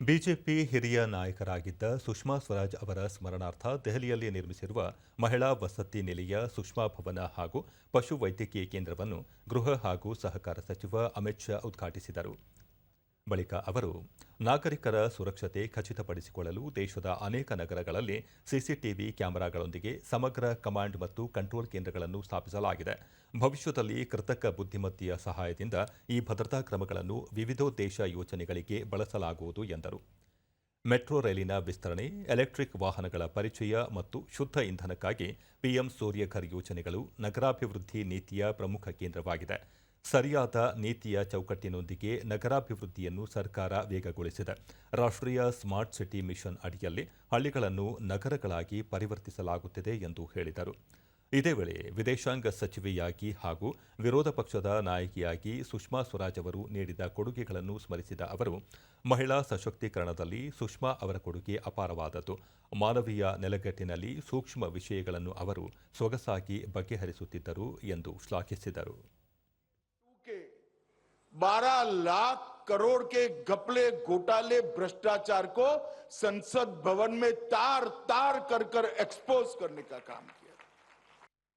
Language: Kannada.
ಬಿಜೆಪಿ ಹಿರಿಯ ನಾಯಕರಾಗಿದ್ದ ಸುಷ್ಮಾ ಸ್ವರಾಜ್ ಅವರ ಸ್ಮರಣಾರ್ಥ ದೆಹಲಿಯಲ್ಲಿ ನಿರ್ಮಿಸಿರುವ ಮಹಿಳಾ ವಸತಿ ನಿಲಯ ಸುಷ್ಮಾ ಭವನ ಹಾಗೂ ಪಶು ವೈದ್ಯಕೀಯ ಕೇಂದ್ರವನ್ನು ಗೃಹ ಹಾಗೂ ಸಹಕಾರ ಸಚಿವ ಅಮಿತ್ ಶಾ ಉದ್ಘಾಟಿಸಿದರು. ಬಳಿಕ ಅವರು ನಾಗರಿಕರ ಸುರಕ್ಷತೆ ಖಚಿತಪಡಿಸಿಕೊಳ್ಳಲು ದೇಶದ ಅನೇಕ ನಗರಗಳಲ್ಲಿ ಸಿಸಿಟಿವಿ ಕ್ಯಾಮೆರಾಗಳೊಂದಿಗೆ ಸಮಗ್ರ ಕಮಾಂಡ್ ಮತ್ತು ಕಂಟ್ರೋಲ್ ಕೇಂದ್ರಗಳನ್ನು ಸ್ಥಾಪಿಸಲಾಗಿದೆ. ಭವಿಷ್ಯದಲ್ಲಿ ಕೃತಕ ಬುದ್ಧಿಮತ್ತೆಯ ಸಹಾಯದಿಂದ ಈ ಭದ್ರತಾ ಕ್ರಮಗಳನ್ನು ವಿವಿಧೋದ್ದೇಶ ಯೋಜನೆಗಳಿಗೆ ಬಳಸಲಾಗುವುದು ಎಂದರು. ಮೆಟ್ರೋ ರೈಲಿನ ವಿಸ್ತರಣೆ, ಎಲೆಕ್ಟ್ರಿಕ್ ವಾಹನಗಳ ಪರಿಚಯ ಮತ್ತು ಶುದ್ಧ ಇಂಧನಕ್ಕಾಗಿ ಪಿಎಂ ಸೂರ್ಯಘರ್ ಯೋಜನೆಗಳು ನಗರಾಭಿವೃದ್ಧಿ ನೀತಿಯ ಪ್ರಮುಖ ಕೇಂದ್ರವಾಗಿದೆ. ಸರಿಯಾದ ನೀತಿಯ ಚೌಕಟ್ಟಿನೊಂದಿಗೆ ನಗರಾಭಿವೃದ್ಧಿಯನ್ನು ಸರ್ಕಾರ ವೇಗಗೊಳಿಸಿದೆ. ರಾಷ್ಟ್ರೀಯ ಸ್ಮಾರ್ಟ್ ಸಿಟಿ ಮಿಷನ್ ಅಡಿಯಲ್ಲಿ ಹಳ್ಳಿಗಳನ್ನು ನಗರಗಳಾಗಿ ಪರಿವರ್ತಿಸಲಾಗುತ್ತಿದೆ ಎಂದು ಹೇಳಿದರು. ಇದೇ ವೇಳೆ ವಿದೇಶಾಂಗ ಸಚಿವೆಯಾಗಿ ಹಾಗೂ ವಿರೋಧ ಪಕ್ಷದ ನಾಯಕಿಯಾಗಿ ಸುಷ್ಮಾ ಸ್ವರಾಜ್ ಅವರು ನೀಡಿದ ಕೊಡುಗೆಗಳನ್ನು ಸ್ಮರಿಸಿದ ಅವರು, ಮಹಿಳಾ ಸಶಕ್ತೀಕರಣದಲ್ಲಿ ಸುಷ್ಮಾ ಅವರ ಕೊಡುಗೆ ಅಪಾರವಾದದ್ದು. ಮಾನವೀಯ ನೆಲೆಗಟ್ಟಿನಲ್ಲಿ ಸೂಕ್ಷ್ಮ ವಿಷಯಗಳನ್ನು ಅವರು ಸೊಗಸಾಗಿ ಬಗೆಹರಿಸುತ್ತಿದ್ದರು ಎಂದು ಶ್ಲಾಘಿಸಿದರು. 12 लाख करोड़ के घपले घोटाले भ्रष्टाचार को संसद भवन में तार तार कर कर एक्सपोज करने का काम किया।